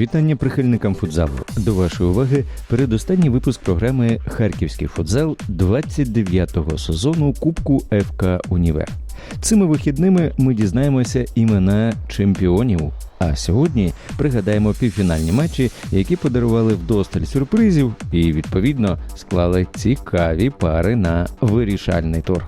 Вітання прихильникам футзалу. До вашої уваги передостанній випуск програми Харківський футзал 29-го сезону Кубку ФК Універ. Цими вихідними ми дізнаємося імена чемпіонів. А сьогодні пригадаємо півфінальні матчі, які подарували вдосталь сюрпризів і відповідно склали цікаві пари на вирішальний тур.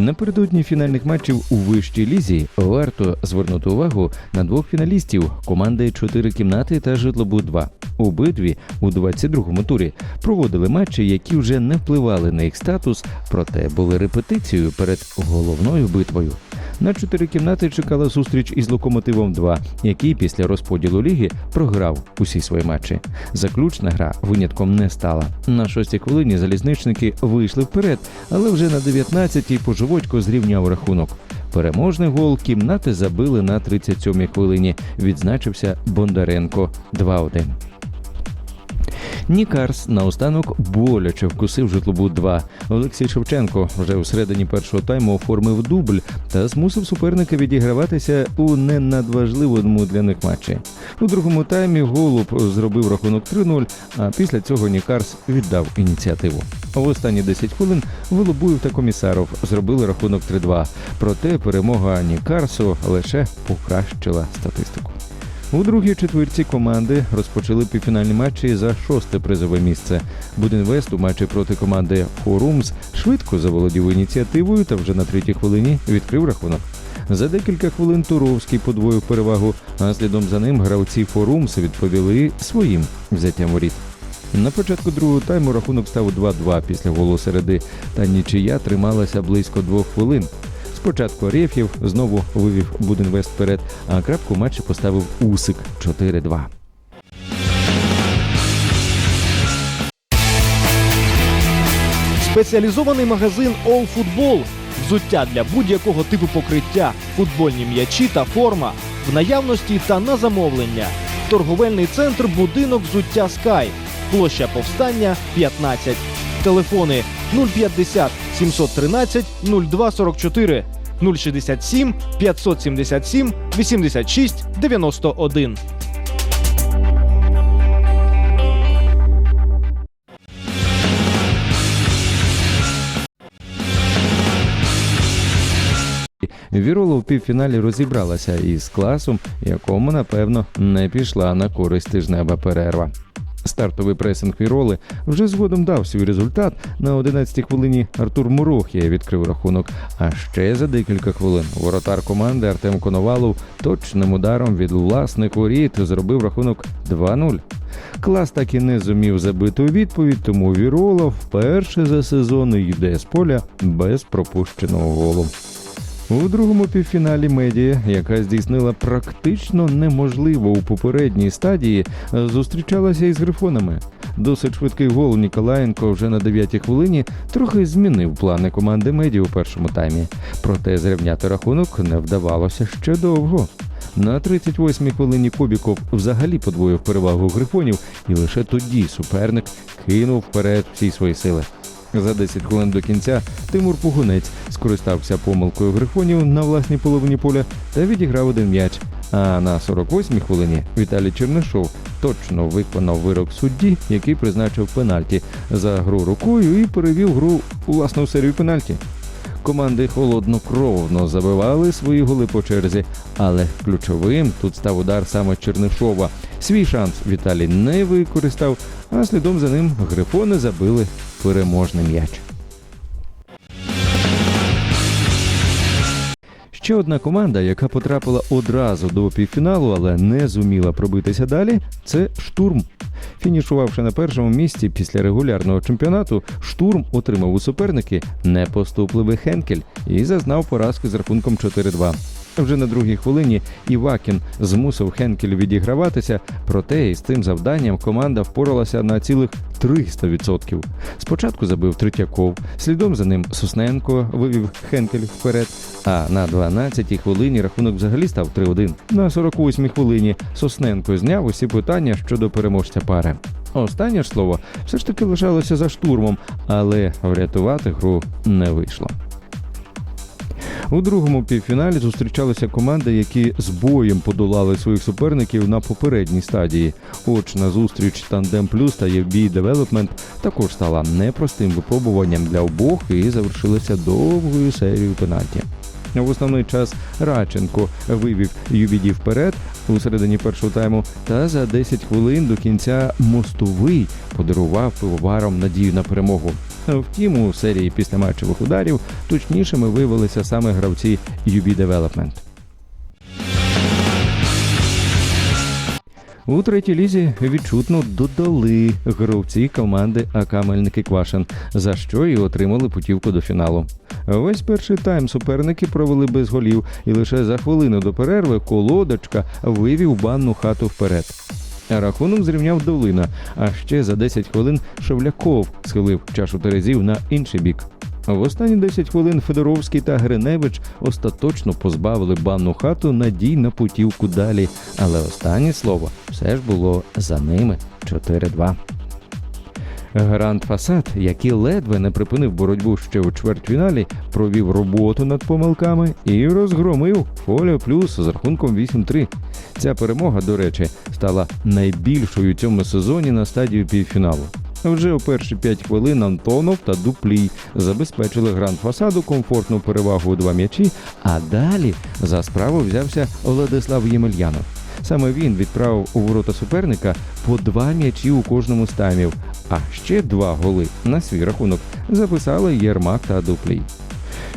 Напередодні фінальних матчів у вищій лізі варто звернути увагу на двох фіналістів команди чотири кімнати та житлобу 2 Обидві у 22-му турі проводили матчі, які вже не впливали на їх статус, проте були репетицією перед головною битвою. На чотири кімнати чекала зустріч із локомотивом 2 який після розподілу ліги програв усі свої матчі. Заключна гра винятком не стала. На шостій хвилині залізничники вийшли вперед, але вже на 19-й поживочко зрівняв рахунок. Переможний гол кімнати забили на 37-й хвилині. Відзначився Бондаренко 2-1. Нікарс наостанок боляче вкусив житлобуд 2 Олексій Шевченко вже у середині першого тайму оформив дубль та змусив суперника відіграватися у не надважливому для них матчі. У другому таймі голуб зробив рахунок 3-0, а після цього Нікарс віддав ініціативу. В останні 10 хвилин Голубуєв та комісаров зробили рахунок 3-2. Проте перемога Нікарсу лише покращила статистику. У другій четвірці команди розпочали півфінальні матчі за шосте призове місце. Будинвест у матчі проти команди Форумс швидко заволодів ініціативою та вже на третій хвилині відкрив рахунок. За декілька хвилин Туровський подвоїв перевагу, а слідом за ним гравці Форумс відповіли своїм взяттям воріт. На початку другого тайму рахунок став 2-2 після голу середи, та нічия трималася близько двох хвилин. Спочатку Арєф'єв знову вивів Будинвест вперед, а крапку матчі поставив Усик 4-2. Спеціалізований магазин All Football. Взуття для будь-якого типу покриття, футбольні м'ячі та форма в наявності та на замовлення. Торговельний центр будинок взуття Sky. Площа повстання 15. Телефони 050 713 0244 067 577 86 91. Вірола в півфіналі розібралася із класом, якому напевно не пішла на користь тижнева перерва. Стартовий пресинг Віроли вже згодом дав свій результат. На 11-й хвилині Артур Мурохія відкрив рахунок. А ще за декілька хвилин воротар команди Артем Коновалов точним ударом від власних воріт зробив рахунок 2-0. Клас так і не зумів забити у відповідь, тому Вірола вперше за сезон йде з поля без пропущеного голу. У другому півфіналі медіа, яка здійснила практично неможливо у попередній стадії, зустрічалася із грифонами. Досить швидкий гол Ніколаєнко вже на 9-й хвилині трохи змінив плани команди медіа у першому таймі. Проте зрівняти рахунок не вдавалося ще довго. На 38-й хвилині Кобіков взагалі подвоїв перевагу грифонів, і лише тоді суперник кинув вперед всі свої сили. За 10 хвилин до кінця Тимур Пугунець скористався помилкою грифонів на власній половині поля та відіграв один м'яч. А на 48-й хвилині Віталій Чернишов точно виконав вирок судді, який призначив пенальті за гру рукою і перевів гру у власну серію пенальті. Команди холоднокровно забивали свої голи по черзі, але ключовим тут став удар саме Чернишова. Свій шанс Віталій не використав, а слідом за ним грифони забили переможний м'яч. Ще одна команда, яка потрапила одразу до півфіналу, але не зуміла пробитися далі, це штурм. Фінішувавши на першому місці після регулярного чемпіонату, штурм отримав у суперники непоступливий Хенкель і зазнав поразки з рахунком 4-2. Вже на другій хвилині Івакін змусив Хенкель відіграватися, проте із цим завданням команда впоралася на цілих 300%. Спочатку забив Третьяков, слідом за ним Сосненко вивів Хенкель вперед. А на 12-й хвилині рахунок взагалі став 3-1. На 48-й хвилині Сосненко зняв усі питання щодо переможця пари. Останнє ж слово все ж таки лишалося за штурмом, але врятувати гру не вийшло. У другому півфіналі зустрічалися команди, які з боєм подолали своїх суперників на попередній стадії. Очна зустріч Тандем Плюс та UB Development також стала непростим випробуванням для обох і завершилася довгою серією пенальті. В основний час Радченко вивів UBD вперед у середині першого тайму, та за 10 хвилин до кінця мостовий подарував пивоварам надію на перемогу. Втім, у серії післяматчевих ударів точнішими виявилися саме гравці UB Development. У третій лізі відчутно додали гравці команди АК Мельники Квашин, за що і отримали путівку до фіналу. Весь перший тайм суперники провели без голів, і лише за хвилину до перерви колодочка вивів банну хату вперед. Рахунок зрівняв долина, а ще за 10 хвилин Шевляков схилив чашу терезів на інший бік. В останні 10 хвилин Федоровський та Гриневич остаточно позбавили банну хату надій на путівку далі, але останнє слово все ж було за ними 4-2. Гранд Фасад, який ледве не припинив боротьбу ще у чвертьфіналі, провів роботу над помилками і розгромив Фоліо Плюс з рахунком 8-3. Ця перемога, до речі, стала найбільшою у цьому сезоні на стадію півфіналу. Вже у перші 5 хвилин Антонов та Дуплій забезпечили гранд фасаду комфортну перевагу у два м'ячі, а далі за справу взявся Владислав Ємельянов. Саме він відправив у ворота суперника по два м'ячі у кожному з таймів, а ще два голи на свій рахунок записали Єрмак та Дуплій.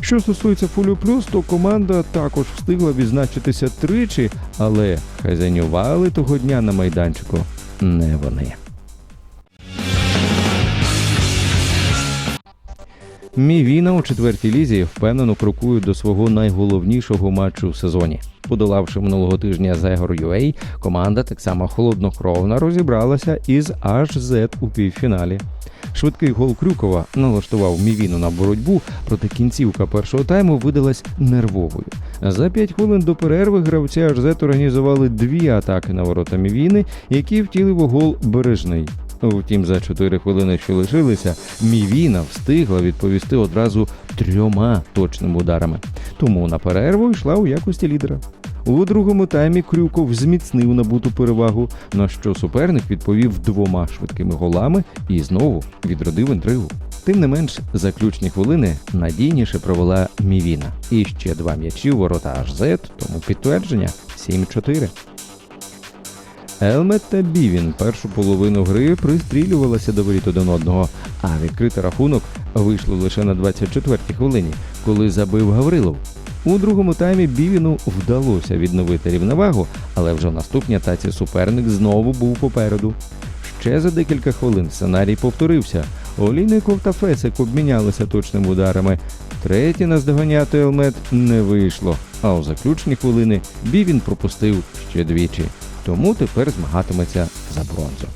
Що стосується Фулю Плюс, то команда також встигла відзначитися тричі, але хазяйнювали того дня на майданчику не вони. Мівіна у четвертій лізі впевнено крокує до свого найголовнішого матчу в сезоні. Подолавши минулого тижня Zegor UA, команда так само холоднокровно розібралася із HZ у півфіналі. Швидкий гол Крюкова налаштував Мівіну на боротьбу, проте кінцівка першого тайму видалась нервовою. За 5 хвилин до перерви гравці HZ організували дві атаки на ворота Мівіни, які втілив у гол Бережний. Втім, за 4 хвилини, що лишилися, Мівіна встигла відповісти одразу трьома точними ударами. Тому на перерву йшла у якості лідера. У другому таймі Крюков зміцнив набуту перевагу, на що суперник відповів двома швидкими голами і знову відродив інтригу. Тим не менш, заключні хвилини надійніше провела Мівіна. І ще два м'ячі ворота HZ, тому підтвердження 7-4. Елмет та Бівін першу половину гри пристрілювалися до воріт один одного, а відкритий рахунок вийшло лише на 24-й хвилині, коли забив Гаврилов. У другому таймі Бівіну вдалося відновити рівновагу, але вже в наступній атаці суперник знову був попереду. Ще за декілька хвилин сценарій повторився. Олійников та Фесик обмінялися точними ударами. Третє наздоганяти Елмет не вийшло, а у заключні хвилини Бівін пропустив ще двічі. Тому тепер змагатиметься за бронзу.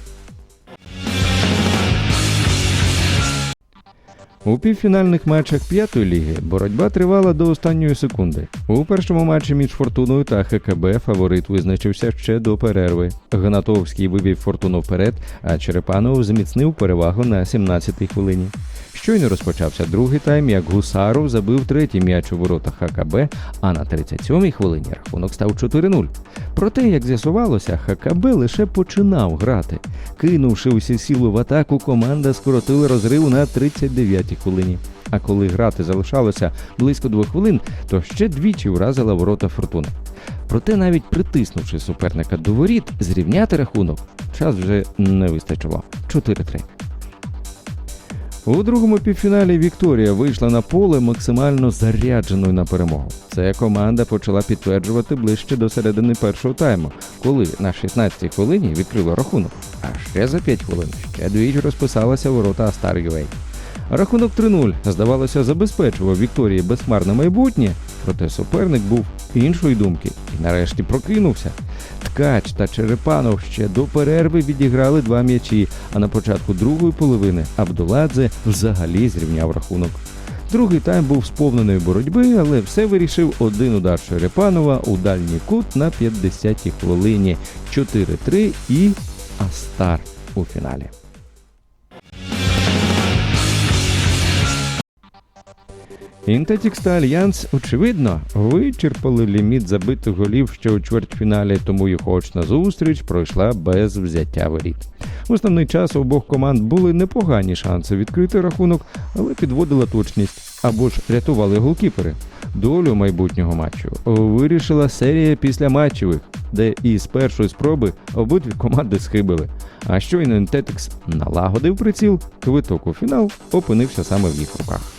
У півфінальних матчах п'ятої ліги боротьба тривала до останньої секунди. У першому матчі між Фортуною та ХКБ фаворит визначився ще до перерви. Гнатовський вивів Фортуну вперед, а Черепанов зміцнив перевагу на 17-й хвилині. Щойно розпочався другий тайм, як Гусаров забив третій м'яч у воротах ХКБ, а на 37-й хвилині рахунок став 4-0. Проте, як з'ясувалося, ХКБ лише починав грати. Кинувши усі сили в атаку, команда скоротила розрив на 39-й хвилині. А коли грати залишалося близько двох хвилин, то ще двічі вразила ворота фортуни. Проте, навіть притиснувши суперника до воріт, зрівняти рахунок час вже не вистачило. 4-3. У другому півфіналі Вікторія вийшла на поле максимально зарядженою на перемогу. Це команда почала підтверджувати ближче до середини першого тайму, коли на 16-й хвилині відкрила рахунок. А ще за 5 хвилин ще двічі розписалася ворота Астар Ювей. Рахунок 3-0, здавалося, забезпечував Вікторії безхмарне майбутнє, проте суперник був іншої думки і нарешті прокинувся. Ткач та Черепанов ще до перерви відіграли два м'ячі, а на початку другої половини Абдуладзе взагалі зрівняв рахунок. Другий тайм був сповнений боротьби, але все вирішив один удар Черепанова у дальній кут на 50-й хвилині. 4-3 і Астар у фіналі. Інтетікс та Альянс, очевидно, вичерпали ліміт забитих голів ще у чвертьфіналі, тому їх очна зустріч пройшла без взяття воріт. В основний час у обох команд були непогані шанси відкрити рахунок, але підводила точність або ж рятували голкіпери. Долю майбутнього матчу вирішила серія після матчевих, де і з першої спроби обидві команди схибили. А щойно Інтетикс налагодив приціл, квиток у фінал опинився саме в їх руках.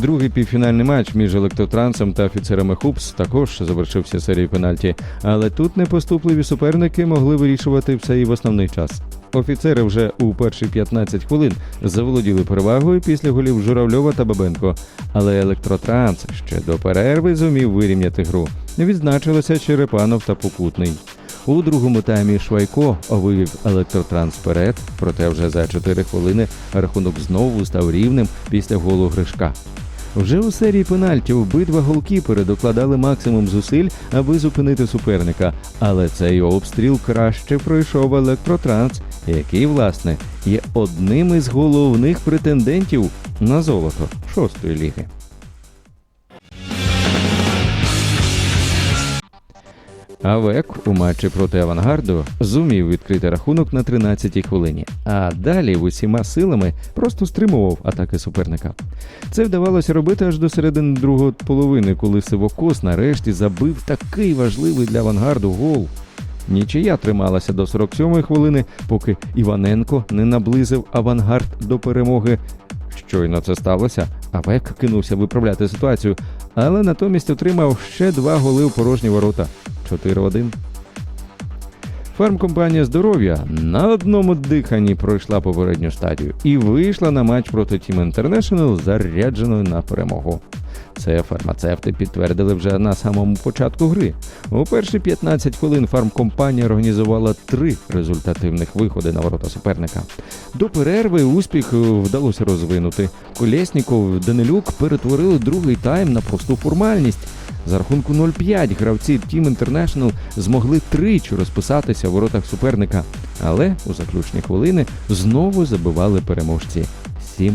Другий півфінальний матч між електротрансом та офіцерами Хупс також завершився серією пенальті, але тут непоступливі суперники могли вирішувати все і в основний час. Офіцери вже у перші 15 хвилин заволоділи перевагою після голів Журавльова та Бабенко, але електротранс ще до перерви зумів вирівняти гру. Відзначилися Черепанов та Покутний. У другому таймі Швайко вивів електротранс вперед, проте вже за 4 хвилини рахунок знову став рівним після голу Гришка. Вже у серії пенальтів обидва голкіпери докладали максимум зусиль, аби зупинити суперника, але цей обстріл краще пройшов електротранс, який, власне, є одним із головних претендентів на золото шостої ліги. Авек у матчі проти авангарду зумів відкрити рахунок на 13-й хвилині, а далі усіма силами просто стримував атаки суперника. Це вдавалося робити аж до середини другої половини, коли Сивокос нарешті забив такий важливий для авангарду гол. Нічия трималася до 47-ї хвилини, поки Іваненко не наблизив авангард до перемоги. Щойно це сталося, Авек кинувся виправляти ситуацію, але натомість отримав ще два голи у порожні ворота 4-1. Фармкомпанія здоров'я на одному диханні пройшла попередню стадію і вийшла на матч проти Team International зарядженою на перемогу. Це фармацевти підтвердили вже на самому початку гри. У перші 15 хвилин фармкомпанія організувала три результативних виходи на ворота суперника. До перерви успіх вдалося розвинути. Колєсніков Данилюк перетворили другий тайм на просту формальність. За рахунку 0-5 гравці Team International змогли тричі розписатися в воротах суперника, але у заключні хвилини знову забивали переможці 7-3.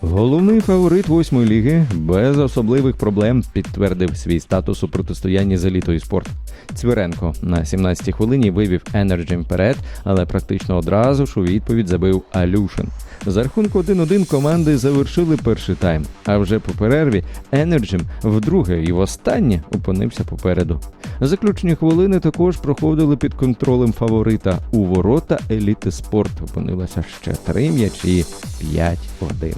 Головний фаворит восьмої ліги без особливих проблем підтвердив свій статус у протистоянні з елітою спорт. Цвіренко на 17-й хвилині вивів Енерджі вперед, але практично одразу ж у відповідь забив Алюшин. За рахунку 1-1 команди завершили перший тайм. А вже по перерві Енерджем вдруге і востаннє опинився попереду. Заключні хвилини також проходили під контролем фаворита. У ворота еліти спорт опинилося ще три м'ячі 5-1.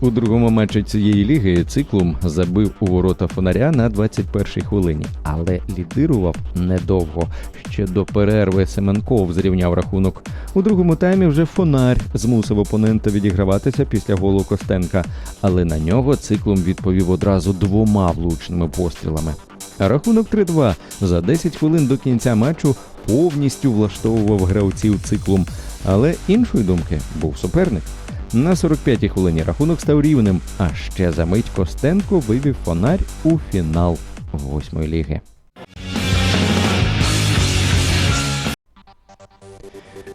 У другому матчі цієї ліги циклум забив у ворота фонаря на 21-й хвилині, але лідирував недовго. Ще до перерви Семенков зрівняв рахунок. У другому таймі вже фонарь змусив опонента відіграватися після голу Костенка, але на нього циклум відповів одразу двома влучними пострілами. Рахунок 3-2 за 10 хвилин до кінця матчу повністю влаштовував гравців циклум. Але іншої думки був суперник. На 45-й хвилині рахунок став рівним, а ще за мить Костенко вивів фонарь у фінал восьмої ліги.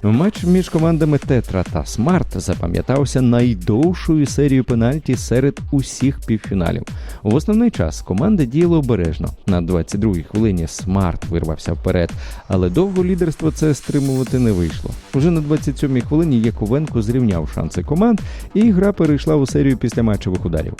Матч між командами Тетра та Смарт запам'ятався найдовшою серією пенальті серед усіх півфіналів. В основний час команди діяли обережно. На 22-й хвилині Смарт вирвався вперед, але довго лідерство це стримувати не вийшло. Уже на 27-й хвилині Яковенко зрівняв шанси команд, і гра перейшла у серію після матчевих ударів.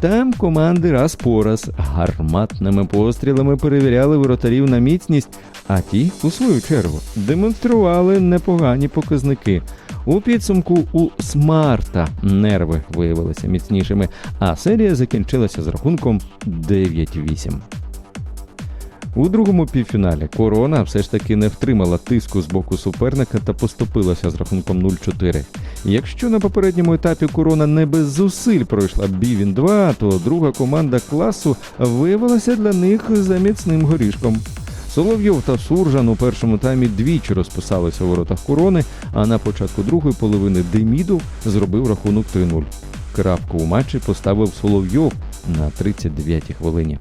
Там команди раз по раз гарматними пострілами перевіряли воротарів на міцність, а ті, у свою чергу, демонстрували непогані показники. У підсумку у Смарта нерви виявилися міцнішими, а серія закінчилася з рахунком 9-8. У другому півфіналі корона все ж таки не втримала тиску з боку суперника та поступилася з рахунком 0-4. Якщо на попередньому етапі корона не без зусиль пройшла Бівін 2, то друга команда класу виявилася для них за міцним горішком. Соловйов та Суржан у першому таймі двічі розписалися у воротах корони, а на початку другої половини Демідов зробив рахунок 3-0. Крапку у матчі поставив Соловйов на 39-й хвилині.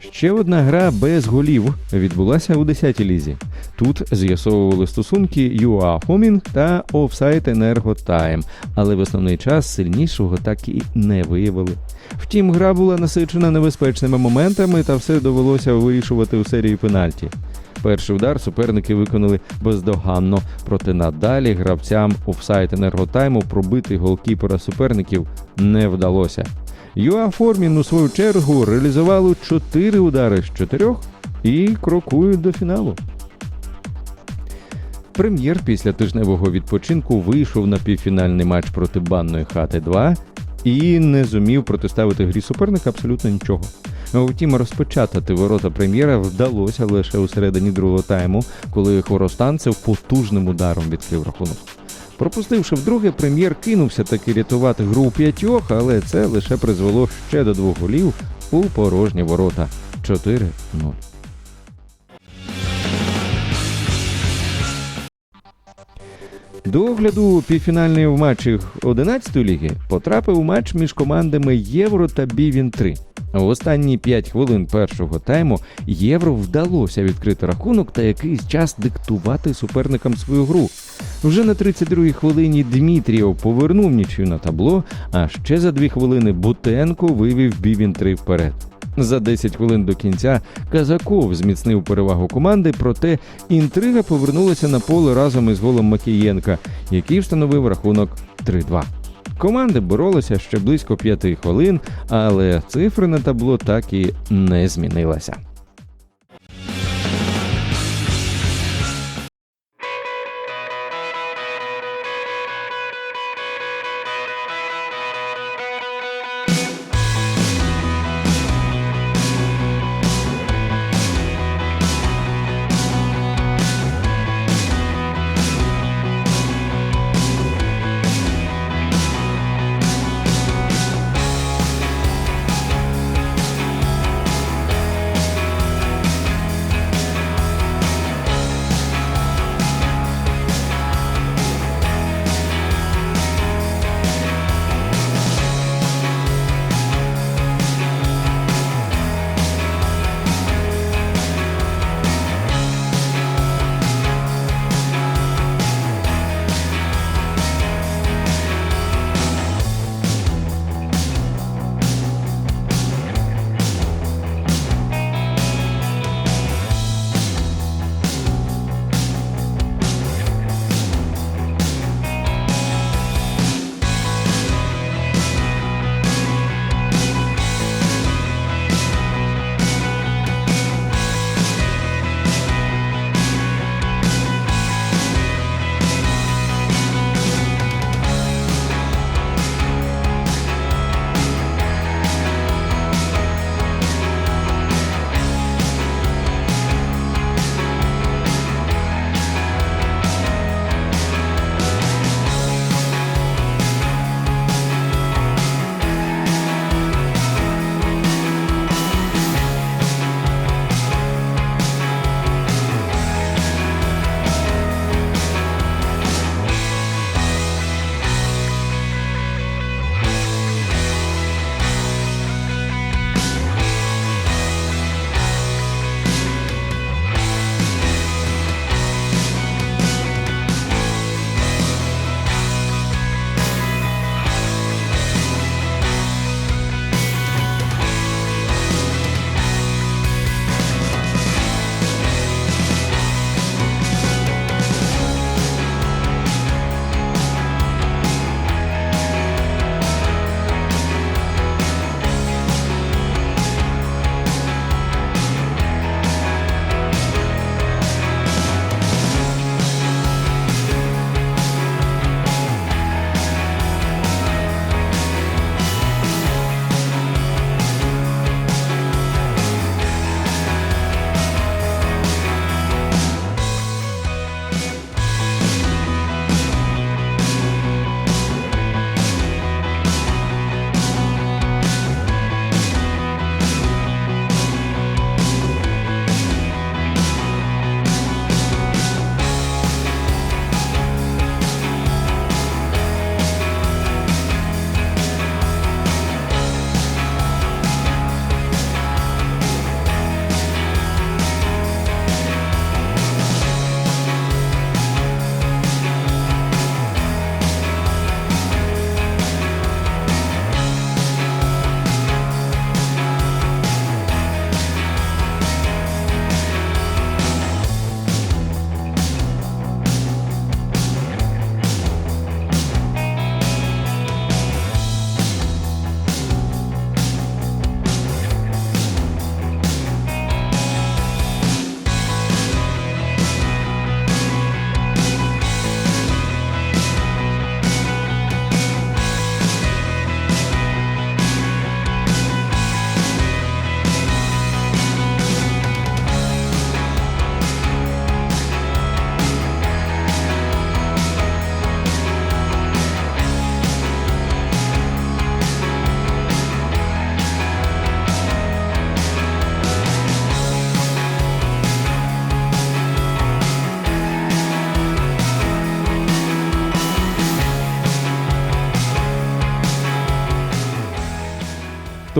Ще одна гра без голів відбулася у 10-й лізі. Тут з'ясовували стосунки ЮА Хомінг та Офсайт Енерго Тайм, але в основний час сильнішого так і не виявили. Втім, гра була насичена небезпечними моментами, та все довелося вирішувати у серії пенальті. Перший удар суперники виконали бездоганно, проте надалі гравцям офсайт енерготайму пробити голкіпера суперників не вдалося. ЮА Формін у свою чергу реалізували 4 удари з 4 і крокують до фіналу. Прем'єр після тижневого відпочинку вийшов на півфінальний матч проти банної хати 2 і не зумів протиставити грі суперника абсолютно нічого. Втім, розпечатати ворота прем'єра вдалося лише у середині другого тайму, коли хворостанцев потужним ударом відкрив рахунок. Пропустивши вдруге, прем'єр кинувся таки рятувати гру у п'ятьох, але це лише призвело ще до двох голів у порожні ворота 4-0. До огляду півфінальної в матчі 11-ї ліги потрапив матч між командами Євро та Бівін 3. В останні 5 хвилин першого тайму Євро вдалося відкрити рахунок та якийсь час диктувати суперникам свою гру. Вже на 32-й хвилині Дмитрієв повернув нічию на табло, а ще за 2 хвилини Бутенко вивів Бівін 3 вперед. За 10 хвилин до кінця Казаков зміцнив перевагу команди, проте інтрига повернулася на поле разом із голом Макієнка, який встановив рахунок 3-2. Команди боролися ще близько п'яти хвилин, але цифри на табло так і не змінилася.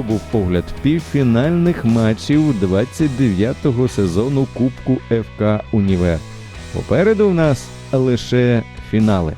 Був погляд півфінальних матчів 29-го сезону Кубку ФК Універ. Попереду в нас лише фінали.